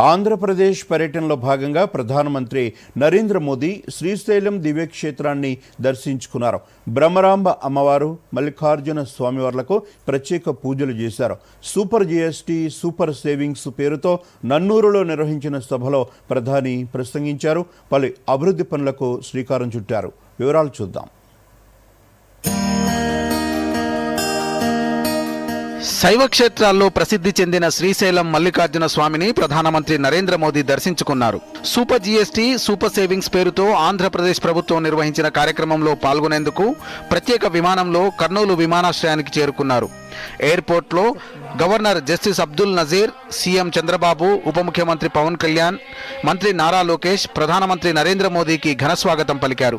ఆంధ్రప్రదేశ్ పర్యటనలో భాగంగా ప్రధానమంత్రి నరేంద్ర మోదీ శ్రీశైలం దివ్యక్షేత్రాన్ని దర్శించుకున్నారు. బ్రహ్మరాంబ అమ్మవారు మల్లికార్జున స్వామివార్లకు ప్రత్యేక పూజలు చేశారు. సూపర్ జిఎస్టీ సూపర్ సేవింగ్స్ పేరుతో నన్నూరులో నిర్వహించిన సభలో ప్రధాని ప్రసంగించారు. పలు అభివృద్ధి పనులకు శ్రీకారం చుట్టారు. వివరాలు చూద్దాం. శైవ క్షేత్రాల్లో ప్రసిద్ధి చెందిన శ్రీశైలం మల్లికార్జున స్వామిని ప్రధానమంత్రి నరేంద్ర మోదీ దర్శించుకున్నారు. సూపర్ జీఎస్టీ సూపర్ సేవింగ్స్ పేరుతో ఆంధ్రప్రదేశ్ ప్రభుత్వం నిర్వహించిన కార్యక్రమంలో పాల్గొనేందుకు ప్రత్యేక విమానంలో కర్నూలు విమానాశ్రయానికి చేరుకున్నారు. ఎయిర్పోర్ట్లో governor justice Abdul Nazeer CM Chandrababu ఉప ముఖ్యమంత్రి పవన్ కళ్యాణ్ మంత్రి నారా లోకేష్ ప్రధానమంత్రి నరేంద్ర మోదీకి ఘనస్వాగతం పలికారు.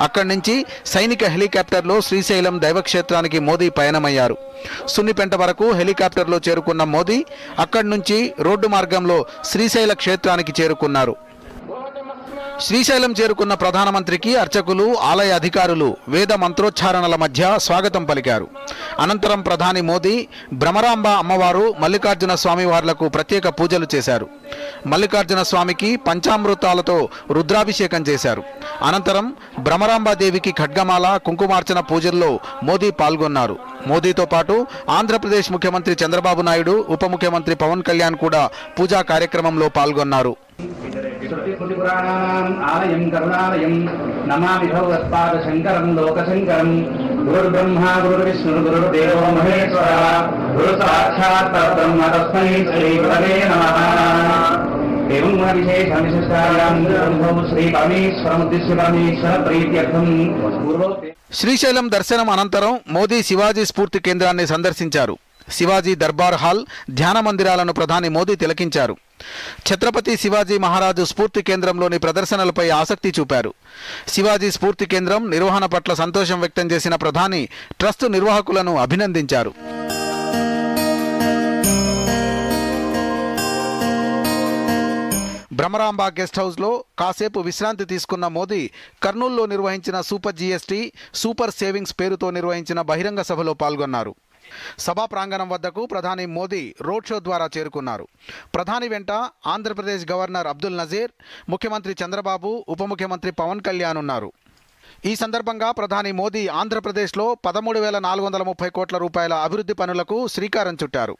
అక్కడి నుంచి సైనిక హెలికాప్టర్లో శ్రీశైలం దైవక్షేత్రానికి మోదీ పయనమయ్యారు. సున్నిపెంట వరకు హెలికాప్టర్లో చేరుకున్న మోదీ అక్కడి నుంచి రోడ్డు మార్గంలో శ్రీశైల క్షేత్రానికి చేరుకున్నారు. శ్రీశైలం చేరుకున్న ప్రధానమంత్రికి అర్చకులు ఆలయ అధికారులు వేద మంత్రోచ్చారణల మధ్య స్వాగతం పలికారు. అనంతరం ప్రధాని మోదీ భ్రమరాంబ అమ్మవారు మల్లికార్జున స్వామివార్లకు ప్రత్యేక పూజలు చేశారు. మల్లికార్జున స్వామికి పంచామృతాలతో రుద్రాభిషేకం చేశారు. అనంతరం భ్రమరాంబాదేవికి ఖడ్గమాల కుంకుమార్చన పూజల్లో మోదీ పాల్గొన్నారు. మోదీతో పాటు ఆంధ్రప్రదేశ్ ముఖ్యమంత్రి చంద్రబాబు నాయుడు ఉప ముఖ్యమంత్రి పవన్ కళ్యాణ్ కూడా పూజా కార్యక్రమంలో పాల్గొన్నారు. శ్రుతిపురాణాం ఆలయం కరుణాలయం నమామి భగవత్పాద శంకరం లోకశంకరం గురుర్బ్రహ్మా గురుర్విష్ణు మహేశ్వర గురు సాక్షాత్ తస్మై శ్రీ గురవే శ్రీశైలం దర్శనం అనంతరం మోదీ శివాజీ స్ఫూర్తి కేంద్రాన్ని సందర్శించారు శివాజీ దర్బార్ హాల్ ధ్యాన మందిరాలను ప్రధాని మోదీ తిలకించారు. ఛత్రపతి శివాజీ మహారాజు స్ఫూర్తి కేంద్రంలోని ప్రదర్శనలపై ఆసక్తి చూపారు. శివాజీ స్ఫూర్తి కేంద్రం నిర్వహణ పట్ల సంతోషం వ్యక్తం చేసిన ప్రధాని ట్రస్ట్ నిర్వాహకులను అభినందించారు. భ్రమరాంబ గెస్ట్ హౌస్లో కాసేపు విశ్రాంతి తీసుకున్న మోదీ కర్నూల్లో నిర్వహించిన సూపర్ జీఎస్టీ సూపర్ సేవింగ్స్ పేరుతో నిర్వహించిన బహిరంగ సభలో పాల్గొన్నారు. సభా ప్రాంగణం వద్దకు ప్రధాని మోదీ రోడ్ షో ద్వారా చేరుకున్నారు. ప్రధాని వెంట ఆంధ్రప్రదేశ్ గవర్నర్ అబ్దుల్ నజీర్ ముఖ్యమంత్రి చంద్రబాబు ఉప ముఖ్యమంత్రి పవన్ కళ్యాణ్ ఉన్నారు. ఈ సందర్భంగా ప్రధాని మోదీ ఆంధ్రప్రదేశ్లో పదమూడు వేల నాలుగు వందల ముప్పై కోట్ల రూపాయల అభివృద్ధి పనులకు శ్రీకారం చుట్టారు.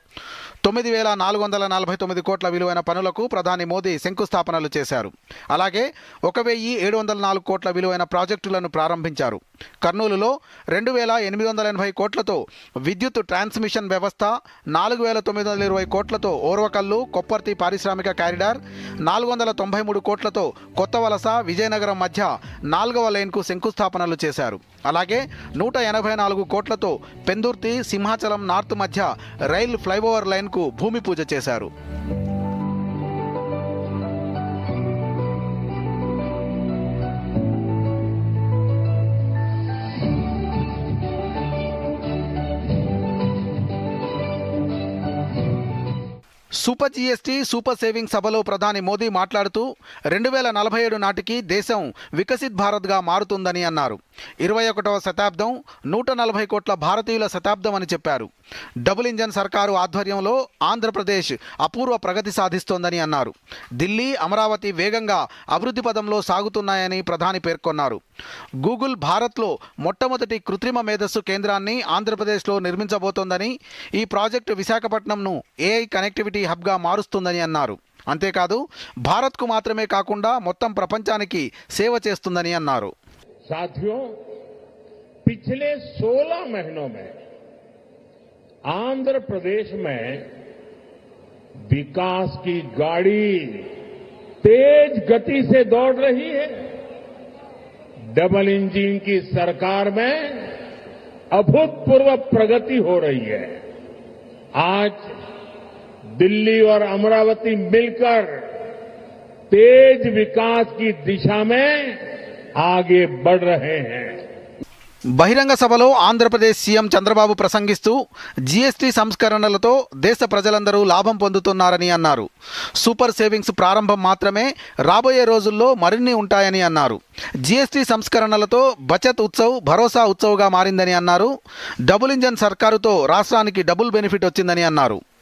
తొమ్మిది వేల నాలుగు వందల నలభై తొమ్మిది కోట్ల విలువైన పనులకు ప్రధాని మోదీ శంకుస్థాపనలు చేశారు. అలాగే ఒక వెయ్యి ఏడు వందల నాలుగు కోట్ల విలువైన ప్రాజెక్టులను ప్రారంభించారు. కర్నూలులో రెండు వేల ఎనిమిది వందల ఎనభై కోట్లతో విద్యుత్ ట్రాన్స్మిషన్ వ్యవస్థ నాలుగు వేల తొమ్మిది వందల ఇరవై కోట్లతో ఓర్వకల్లు కొప్పర్తి పారిశ్రామిక కారిడార్ నాలుగు వందల తొంభై మూడు కోట్లతో కొత్త వలస విజయనగరం మధ్య నాలుగవ లైన్కు శంకుస్థాపనలు చేశారు. అలాగే నూట ఎనభై నాలుగు కోట్లతో పెందుర్తి సింహాచలం నార్త్ మధ్య రైల్ ఫ్లైఓవర్ లైన్కు భూమి పూజ చేశారు. సూపర్ జీఎస్టీ సూపర్ సేవింగ్ సభలో ప్రధాని మోదీ మాట్లాడుతూ రెండు వేల నలభై ఏడు నాటికి దేశం వికసిత్ భారత్గా మారుతుందని అన్నారు. ఇరవై ఒకటవ శతాబ్దం నూట నలభై కోట్ల భారతీయుల శతాబ్దం అని చెప్పారు. డబుల్ ఇంజన్ సర్కారు ఆధ్వర్యంలో ఆంధ్రప్రదేశ్ అపూర్వ ప్రగతి సాధిస్తోందని అన్నారు. ఢిల్లీ అమరావతి వేగంగా అభివృద్ధి పదంలో సాగుతున్నాయని ప్రధాని పేర్కొన్నారు. గూగుల్ భారత్లో మొట్టమొదటి కృత్రిమ మేధస్సు కేంద్రాన్ని ఆంధ్రప్రదేశ్లో నిర్మించబోతోందని ఈ ప్రాజెక్టు విశాఖపట్నంను ఏఐ కనెక్టివిటీ హబ్గా మారుస్తుందని అన్నారు అంతేకాదు భారత్కు మాత్రమే కాకుండా మొత్తం ప్రపంచానికి సేవ చేస్తుందని అన్నారు साथियों पिछले 16 महीनों में आंध्र प्रदेश में विकास की गाड़ी तेज गति से दौड़ रही है डबल इंजन की सरकार में अभूतपूर्व प्रगति हो रही है आज दिल्ली और अमरावती मिलकर तेज विकास की दिशा में आगे बढ़ रहे हैं బహిరంగ సభలో ఆంధ్రప్రదేశ్ సీఎం చంద్రబాబు ప్రసంగిస్తూ జీఎస్టీ సంస్కరణలతో దేశ ప్రజలందరూ లాభం పొందుతున్నారని అన్నారు సూపర్ సేవింగ్స్ ప్రారంభం మాత్రమే రాబోయే రోజుల్లో మరిన్ని ఉంటాయని అన్నారు జీఎస్టీ సంస్కరణలతో బచత్ ఉత్సవ్ భరోసా ఉత్సవ్గా మారిందని అన్నారు డబుల్ ఇంజన్ సర్కారుతో రాష్ట్రానికి డబుల్ బెనిఫిట్ వచ్చిందని అన్నారు